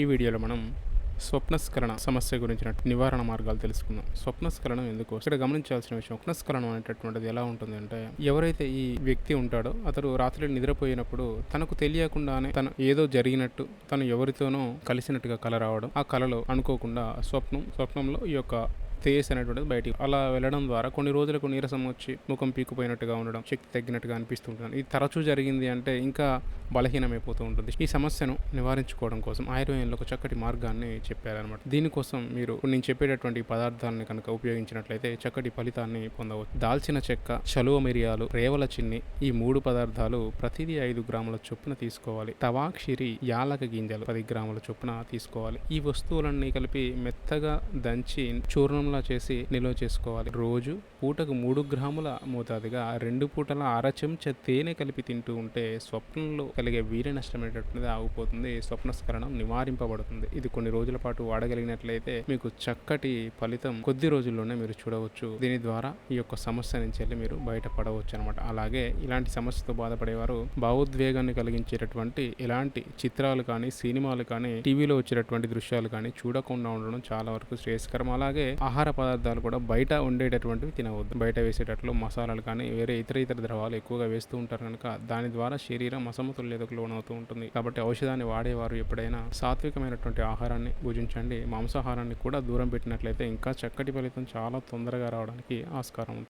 ఈ వీడియోలో మనం స్వప్నస్కరణ సమస్య గురించిన నివారణ మార్గాలు తెలుసుకుందాం. స్వప్నస్కరణం ఎందుకు? ఇక్కడ గమనించాల్సిన విషయం స్వప్నస్కరణం అనేటటువంటిది ఎలా ఉంటుంది అంటే ఎవరైతే ఈ వ్యక్తి ఉంటాడో అతడు రాత్రి నిద్రపోయినప్పుడు తనకు తెలియకుండానే తను ఏదో జరిగినట్టు తను ఎవరితోనో కలిసినట్టుగా కల రావడం ఆ కలలో అనుకోకుండా స్వప్నం స్వప్నంలో ఈ యొక్క తేజస్ అనేటువంటిది బయటికి అలా వెళ్ళడం ద్వారా కొన్ని రోజులకు నీరసం వచ్చి ముఖం పీకుపోయినట్టుగా ఉండడం శక్తి తగ్గినట్టుగా అనిపిస్తుంటుంది. ఇది తరచూ జరిగింది అంటే ఇంకా బలహీనమైపోతూ ఉంటుంది. ఈ సమస్యను నివారించుకోవడం కోసం ఆయుర్వేదంలో ఒక చక్కటి మార్గాన్ని చెప్పారనమాట దీనికోసం మీరు నేను చెప్పేటటువంటి పదార్థాన్ని కనుక ఉపయోగించినట్లయితే చక్కటి ఫలితాన్ని పొందవచ్చు. దాల్చిన చెక్క చలువ మిరియాలు రేవల చిన్ని ఈ మూడు పదార్థాలు ప్రతిదీ ఐదు గ్రాముల చొప్పున తీసుకోవాలి. తవాక్షిరి యాలక గింజలు పది గ్రాముల చొప్పున తీసుకోవాలి. ఈ వస్తువులన్నీ కలిపి మెత్తగా దంచి చూర్ణంలో చేసి నిల్వ చేసుకోవాలి. రోజు పూటకు మూడు గ్రాముల మోతాదుగా రెండు పూటల అర చెంచా తేనె కలిపి తింటూ ఉంటే స్వప్నంలో కలిగే వీర్య నష్టం అనేటటువంటిది ఆగిపోతుంది. స్వప్నస్కరణం నివారింపబడుతుంది. ఇది కొన్ని రోజుల పాటు వాడగలిగినట్లయితే మీకు చక్కటి ఫలితం కొద్ది రోజుల్లోనే మీరు చూడవచ్చు. దీని ద్వారా ఈ యొక్క సమస్య నుంచి వెళ్ళి మీరు బయటపడవచ్చు అనమాట అలాగే ఇలాంటి సమస్యతో బాధపడేవారు భావోద్వేగాన్ని కలిగించేటటువంటి ఎలాంటి చిత్రాలు కానీ సినిమాలు కానీ టీవీలో వచ్చేటటువంటి దృశ్యాలు కానీ చూడకుండా ఉండడం చాలా వరకు శ్రేయస్కరం. అలాగే ఆహార పదార్థాలు కూడా బయట ఉండేటటువంటివి తినవద్దు. బయట వేసేటట్లు మసాలాలు కానీ వేరే ఇతర ఇతర ద్రవాలు ఎక్కువగా వేస్తూ ఉంటారు కనుక దాని ద్వారా శరీరం అసమతుల్యతకు లోనవుతూ ఉంటుంది. కాబట్టి ఔషధాన్ని వాడేవారు ఎప్పుడైనా సాత్వికమైనటువంటి ఆహారాన్ని భుజించండి. మాంసాహారాన్ని కూడా దూరం పెట్టినట్లయితే ఇంకా చక్కటి ఫలితం చాలా తొందరగా రావడానికి ఆస్కారం ఉంటుంది.